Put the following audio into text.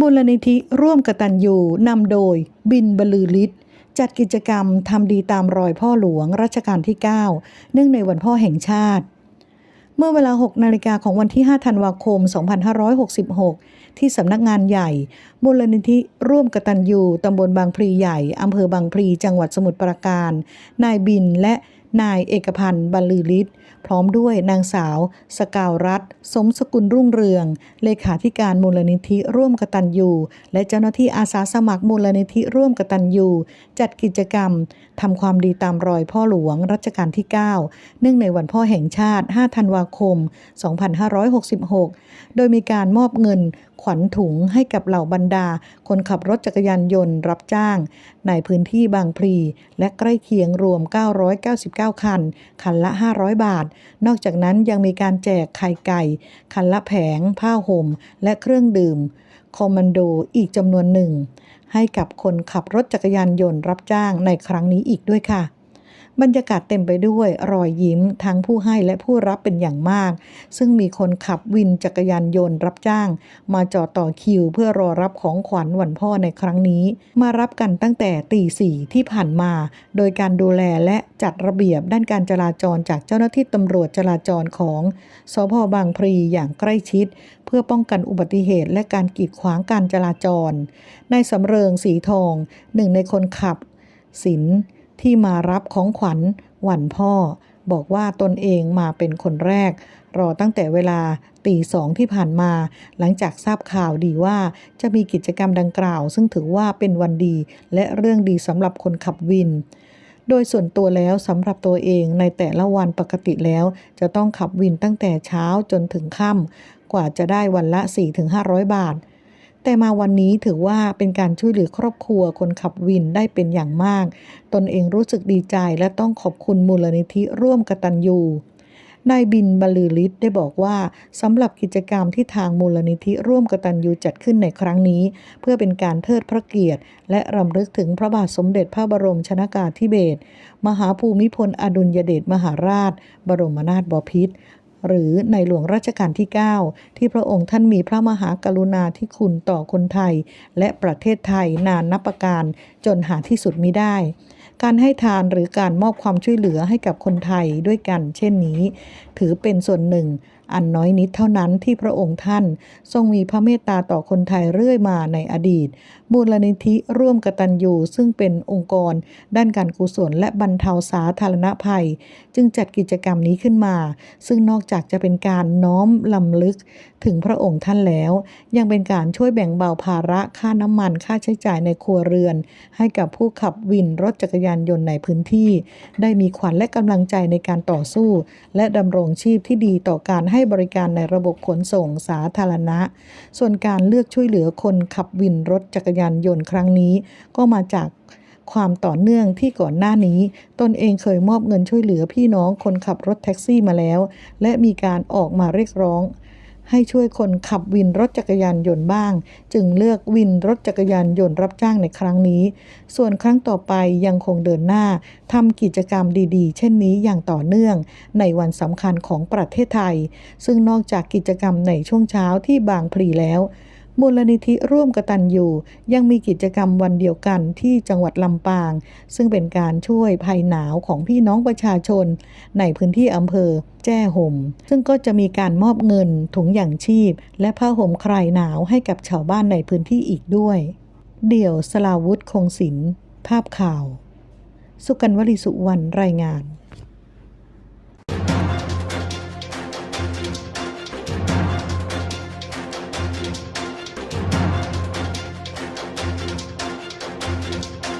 มูลนิธิร่วมกตัญญูนำโดย บินบลือฤทธิ์จัดกิจกรรมทำดีตามรอยพ่อหลวงรัชกาลที่ 9 เนื่องในวันพ่อแห่งชาติ เมื่อเวลา 6 นาฬิกาของวันที่ 5 ธันวาคม 2566 ที่สำนักงานใหญ่ มูลนิธิร่วมกตัญญูตำบลบางพลีใหญ่อำเภอบางพลีจังหวัดสมุทรปราการ นายบินและ นายเอกพันธ์บรรลือฤทธิ์พร้อมด้วยนางสาว สกาวรัตสมสกุลรุ่งเรือง เลขาธิการมูลนิธิร่วมกตัญญูและเจ้าหน้าที่อาสาสมัครมูลนิธิร่วมกตัญญูจัดกิจกรรมทำความดีตามรอยพ่อหลวงรัชกาลที่ 9 เนื่องในวันพ่อแห่งชาติ 5 ธันวาคม 2566 โดยมีการมอบเงินขวัญถุงให้กับเหล่าบรรดา คนขับรถจักรยานยนต์รับจ้าง ในพื้นที่บางพลีและใกล้เคียงรวม 999 9 คัน คันละ 500 บาท นอกจากนั้นยังมีการแจกไข่ไก่ คันละแผง ผ้าห่ม และเครื่องดื่มคอมมานโดอีกจำนวนหนึ่ง ให้กับคนขับรถจักรยานยนต์รับจ้างในครั้งนี้อีกด้วยค่ะ บรรยากาศเต็มไปด้วยรอยยิ้มทั้งผู้ให้และผู้รับเป็นอย่างมาก ซึ่งมีคนขับวินจักรยานยนต์รับจ้าง มาจอดต่อคิว เพื่อรอรับของขวัญวันพ่อในครั้งนี้ มารับกันตั้งแต่ตีสี่ที่ผ่านมา โดยการดูแลและจัดระเบียบด้านการจราจรจากเจ้าหน้าที่ตำรวจจราจรของสพบางพลีอย่างใกล้ชิด เพื่อป้องกันอุบัติเหตุ และการกีดขวางการจราจรนายสำเริงสีทอง หนึ่งในคนขับสิน ที่มารับของขวัญวันพ่อ บอกว่าตนเองมาเป็นคนแรก รอตั้งแต่เวลาตีสองที่ผ่านมา หลังจากทราบข่าวดีว่าจะมีกิจกรรมดังกล่าว ซึ่งถือว่าเป็นวันดี และเรื่องดีสำหรับคนขับวินโดยส่วนตัวแล้วสำหรับตัวเองในแต่ละวันปกติแล้ว จะต้องขับวินตั้งแต่เช้าจนถึงค่ำกว่าจะได้วันละ 4-500 บาท แต่มาวันนี้ถือว่าเป็นการช่วยเหลือครอบครัวคนขับวินได้เป็นอย่างมาก ตนเองรู้สึกดีใจและต้องขอบคุณมูลนิธิร่วมกตัญญูนายบินบรรลือฤทธิ์ได้บอกว่าสำหรับกิจกรรมที่ทางมูลนิธิร่วมกตัญญูจัดขึ้นในครั้งนี้ เพื่อเป็นการเทิดพระเกียรติ และรำลึกถึงพระบาทสมเด็จพระบรมชนากาธิเบศรมหาภูมิพลอดุลยเดชมหาราช บรมนาถบพิตร หรือในหลวงรัชกาลที่ 9 ที่พระองค์ท่านมีพระมหากรุณาธิคุณต่อคนไทย และประเทศไทยนานนับประการจนหาที่สุดมิได้ การให้ทานหรือการมอบความช่วยเหลือให้กับคนไทยด้วยกัน เช่นนี้ ถือเป็นส่วนหนึ่ง อันน้อยนิดเท่านั้นที่พระองค์ท่าน ทรงมีพระเมตตาต่อคนไทยเรื่อยมาในอดีต มูลนิธิร่วมกตัญญูซึ่งเป็นองค์กร ด้านการกุศลและบรรเทาสาธารณภัย จึงจัดกิจกรรมนี้ขึ้นมา ซึ่งนอกจากจะเป็นการน้อมลำลึกถึงพระองค์ท่านแล้ว ยังเป็นการช่วยแบ่งเบาภาระค่าน้ำมันค่าใช้จ่ายในครัวเรือน ให้กับผู้ขับวินรถจักรยานยนต์ในพื้นที่ ได้มีขวัญและกำลังใจในการต่อสู้ และดำรงชีพที่ดีต่อการใหให้บริการในระบบขนส่งสาธารณะ ส่วนการเลือกช่วยเหลือคนขับวินรถจักรยานยนต์ครั้งนี้ ก็มาจากความต่อเนื่องที่ก่อนหน้านี้ ตนเองเคยมอบเงินช่วยเหลือพี่น้องคนขับรถแท็กซี่มาแล้ว และมีการออกมาเรียกร้อง ให้ช่วยคนขับวินรถจักรยานยนต์บ้าง จึงเลือกวินรถจักรยานยนต์รับจ้างในครั้งนี้ ส่วนครั้งต่อไปยังคงเดินหน้าทำกิจกรรมดีๆ เช่นนี้อย่างต่อเนื่อง ในวันสำคัญของประเทศไทย ซึ่งนอกจากกิจกรรมในช่วงเช้าที่บางพลีแล้ว มูลนิธิร่วมกตัญญูยังมีกิจกรรมวันเดียวกันที่จังหวัดลำปาง ซึ่งเป็นการช่วยภัยหนาวของพี่น้องประชาชน ในพื้นที่อำเภอแจ้ห่ม ซึ่งก็จะมีการมอบเงินถุงอย่างชีพ และผ้าห่มคลายหนาวให้กับชาวบ้านในพื้นที่อีกด้วย เดี่ยวสลาวุธคงศิลป์ภาพข่าว สุกันวลีสุวรรณรายงาน